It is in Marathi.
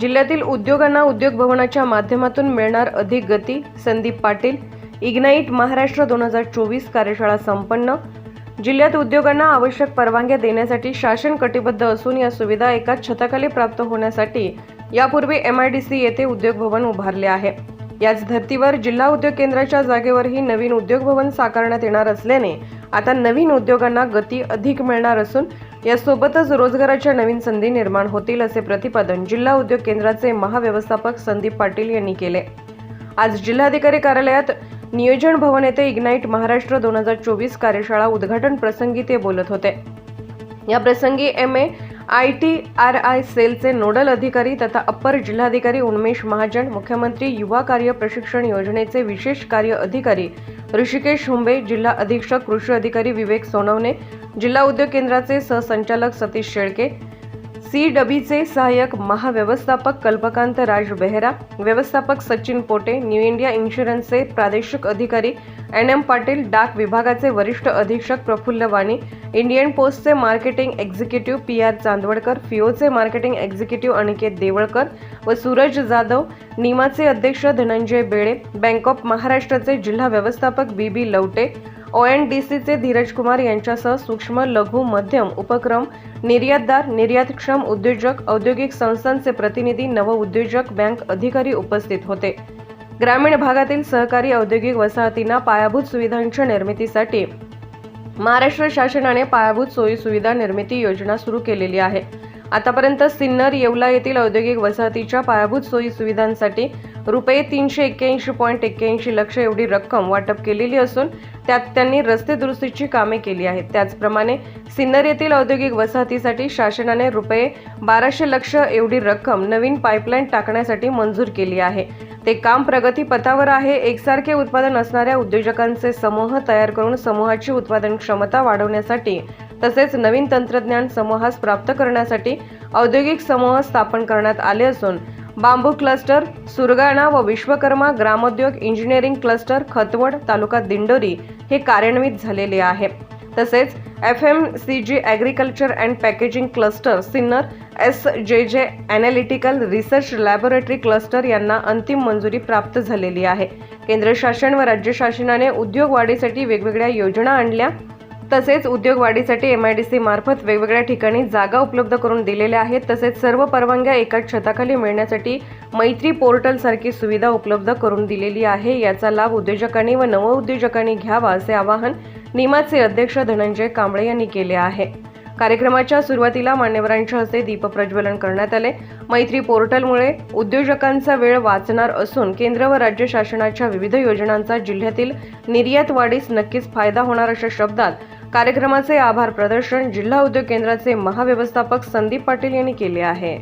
जिल्ह्यातील उद्योगांना उद्योग भवनाच्या माध्यमातून मिळणार अधिक गती संदीप पाटील इग्नाईट महाराष्ट्र दोन हजार चोवीस कार्यशाळा संपन्न. जिल्ह्यात उद्योगांना आवश्यक परवानग्या देण्यासाठी शासन कटिबद्ध असून या सुविधा एकाच छताखाली प्राप्त होण्यासाठी यापूर्वी एम आय डी सी येथे उद्योग भवन उभारले आहे. याच धर्तीवर जिल्हा उद्योग केंद्राच्या जागेवरही नवीन उद्योग भवन साकारण्यात येणार असल्याने आता नवीन उद्योगांना गती अधिक मिळणार असून यासोबतच रोजगाराच्या नवीन संधी निर्माण होतील असे प्रतिपादन जिल्हा उद्योग केंद्राचे महाव्यवस्थापक संदीप पाटील यांनी केले. आज जिल्हाधिकारी कार्यालयात नियोजन भवन येथे इग्नाईट महाराष्ट्र दोन हजार चोवीस कार्यशाळा उद्घाटन प्रसंगी ते बोलत होते. या प्रसंगी M A I T R I सेलचे नोडल अधिकारी तथा अप्पर जिल्हाधिकारी उन्मेश महाजन मुख्यमंत्री युवा कार्य प्रशिक्षण योजनेचे विशेष कार्य अधिकारी ऋषिकेश हुंबे जिल्हा अधीक्षक कृषी अधिकारी विवेक सोनवणे जिल्हा उद्योग केंद्राचे सहसंचालक सतीश शेळके सी डबीचे सहाय्यक महाव्यवस्थापक कल्पकांत राज बेहरा व्यवस्थापक सचिन पोटे न्यू इंडिया इन्शुरन्सचे प्रादेशिक अधिकारी एन एम पाटील डाक विभागाचे वरिष्ठ अधीक्षक Prafulla Vani Indian पोस्टचे marketing executive P R Chandwadkar फिओचे marketing executive Aniket Deolkar व सूरज जाधव निमाचे अध्यक्ष धनंजय बेळे बँक ऑफ महाराष्ट्राचे जिल्हा व्यवस्थापक बी बी लवटे ओ एन डी सीचे धीरज कुमार यांच्यासह सूक्ष्म लघु मध्यम उपक्रम निर्यातदार निर्यातक्षम उद्योजक औद्योगिक संस्थांचे प्रतिनिधी नवउद्योजक बँक अधिकारी उपस्थित होते. ग्रामीण भागातील सहकारी औद्योगिक वसाहतींना पायाभूत सुविधांच्या निर्मितीसाठी महाराष्ट्र शासनाने पायाभूत सोयी सुविधा निर्मिती योजना सुरू केलेली आहे. आतापर्यंत सिन्नर येवला येथील औद्योगिक वसाहतीच्या पायाभूत सोयी सुविधांसाठी रुपये तीनशे एक्क्याऐंशी पॉईंट एक्क्याऐंशी लक्ष एवढी रक्कम वाटप केलेली असून त्यात त्यांनी रस्ते दुरुस्तीची कामे केली आहेत. त्याचप्रमाणे सिन्नर येथील औद्योगिक वसाहतीसाठी शासनाने रुपये बाराशे लक्ष एवढी रक्कम नवीन पाईपलाईन टाकण्यासाठी मंजूर केली आहे. ते काम प्रगतीपथावर आहे. एकसारखे उत्पादन असणाऱ्या उद्योजकांचे समूह तयार करून समूहाची उत्पादन क्षमता वाढवण्यासाठी तसेच नवीन तंत्रज्ञान समूहास प्राप्त करण्यासाठी औद्योगिक समूह स्थापन करण्यात आले असून बांबू क्लस्टर सुरगाणा व विश्वकर्मा ग्रामोद्योग इंजिनिअरिंग क्लस्टर खतवड तालुका दिंडोरी हे कार्यान्वित झालेले आहे. तसेच F M C G agriculture and packaging cluster Sinnar S J J analytical research laboratory cluster यांना अंतिम मंजुरी प्राप्त झालेली आहे. केंद्र शासन व राज्य शासनाने उद्योग वाढीसाठी वेगवेगळ्या योजना आणल्या. तसेच उद्योग वाढीसाठी एम आय डी सी मार्फत वेगवेगळ्या ठिकाणी जागा उपलब्ध करून दिलेल्या आहेत. तसेच सर्व परवानग्या एकाच छताखाली मिळण्यासाठी मैत्री पोर्टल सारखी सुविधा उपलब्ध करून दिलेली आहे. याचा लाभ उद्योजकांनी व नवउद्योजकांनी घ्यावा असे आवाहन निमाचे अध्यक्ष धनंजय कांबळे यांनी केले आहे. कार्यक्रमाच्या सुरुवातीला मान्यवरांच्या हस्ते दीपप्रज्वलन करण्यात आले. मैत्री पोर्टलमुळे उद्योजकांचा वेळ वाचणार असून केंद्र व राज्य शासनाच्या विविध योजनांचा जिल्ह्यातील निर्यात वाढीस नक्कीच फायदा होणार अशा शब्दात कार्यक्रमाचे आभार प्रदर्शन जिल्हा उद्योग केंद्राचे महाव्यवस्थापक संदीप पाटील यांनी केले आहे.